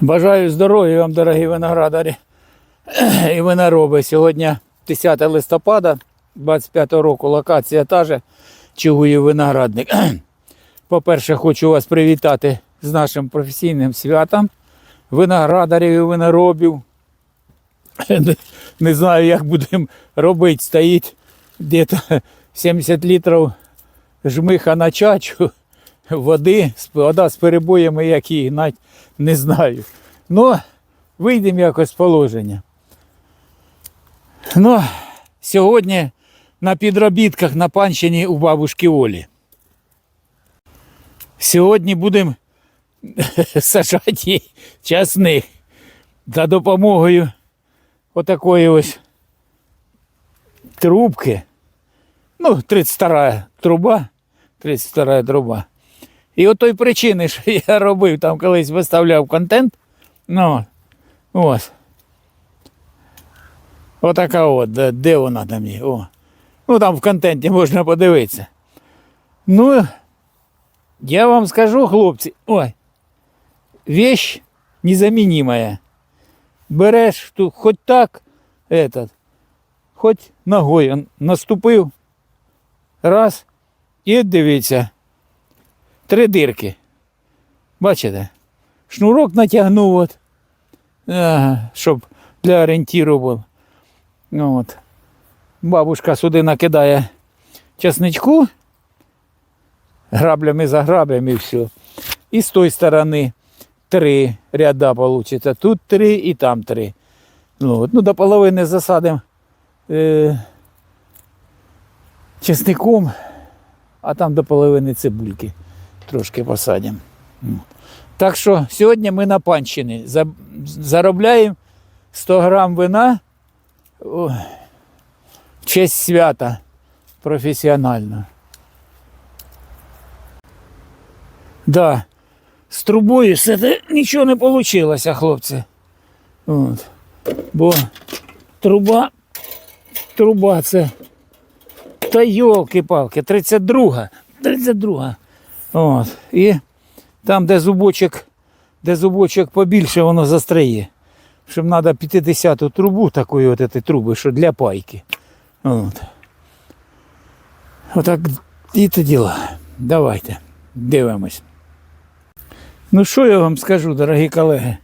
Бажаю здоров'я вам, дорогі виноградарі і винороби. Сьогодні 10 листопада 25 року. Локація та же Чугуїв виноградник. По-перше, хочу вас привітати з нашим професійним святом виноградарів і виноробів. Не- знаю, як будемо робити. Стоїть десь 70 літрів жмиха на чачу води, вода з перебоями, які навіть не знаю. Ну, вийдемо якось з положення. Ну, сьогодні на підробітках на панщині у бабушки Олі. Сьогодні будемо сажати їй часник за допомогою отакої ось трубки. Ну, 32 труба. 32 труба. І от той причини, що я робив, там колись виставляв контент. Ну, ось. Отака от, де, де вона там є. О. Ну там в контенті можна подивитися. Ну, я вам скажу, хлопці, ой, вещь незамінимая. Береш тут хоч так, этот, хоч ногою он наступив, раз, і дивіться, Три дирки. Бачите? Шнурок натягнув, от, щоб для орієнтіру був. Ну, От. Бабушка сюди накидає часничку, граблями за граблями і все. І з тої сторони три ряда вийде. Тут три і там три. Ну, от. ну до половини засадимо е, чесником, а там до половини цибульки трошки посадимо. Ну. Так що сьогодні ми на панщині За- заробляємо 100 грам вина в честь свята професіонально. Да, з трубою все це нічого не вийшло, хлопці. От. Бо труба, труба це. Та йолки-палки, 32. 32. От. І там, де зубочок, де зубочок побільше, воно застряє. Щоб треба 50-ту трубу такої от этой труби, що для пайки. От. Отак і то діла. Давайте, дивимось. Ну що я вам скажу, дорогі колеги?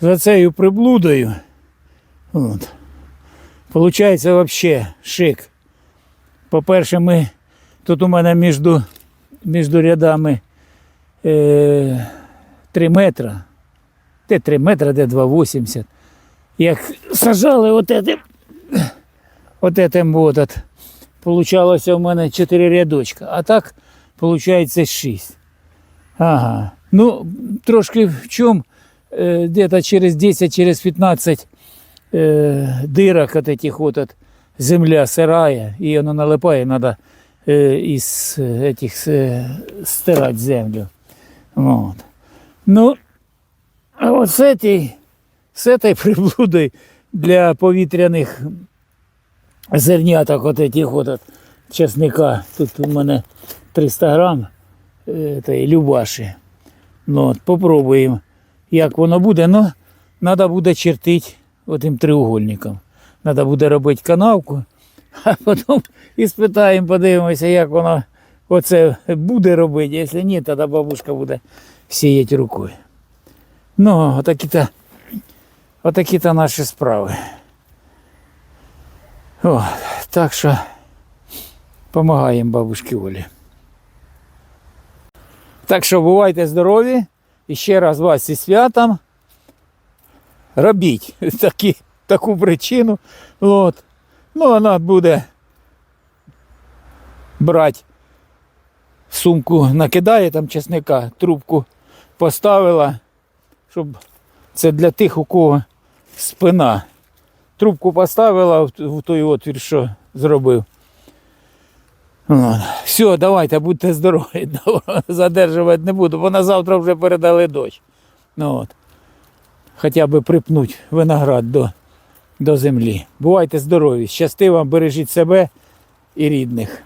За цією приблудою. От. Получається взагалі шик. По-перше, ми тут у мене між, між рядами е, 3 метра. Де 3 метри, де 2,80. Як сажали от этим, от этим вот, от, получалося у мене 4 рядочка, а так получається 6. Ага. Ну, трошки в чому, е, где-то через 10, через 15 е, дырок от этих вот от, земля сырая, и она налипає, надо е, із этих е, стирати землю. Вот. Ну, а от з этой, з этой приблудою для повітряних зерняток от этих от, от чесника, тут у мене 300 грам этой любаші. Ну, от, попробуємо, як воно буде. Ну, треба буде чертити отим треугольником. Треба буде робити канавку, а потім і спитаємо, подивимося, як воно оце буде робити. Якщо ні, тоді бабушка буде сіяти рукою. Ну, отакі-то, отакі-то наші справи. О, так що допомагаємо бабушці Олі. Так що бувайте здорові. І ще раз вас зі святом. Робіть такі, таку причину. От. Ну, вона буде брати сумку, накидає там чесника, трубку поставила, щоб це для тих, у кого спина. Трубку поставила в той отвір, що зробив. Все, давайте, будьте здорові. Задержувати не буду, бо на завтра вже передали дощ. Ну, от. Хоча б припнуть виноград до, до землі. Бувайте здорові, щасти вам, бережіть себе і рідних.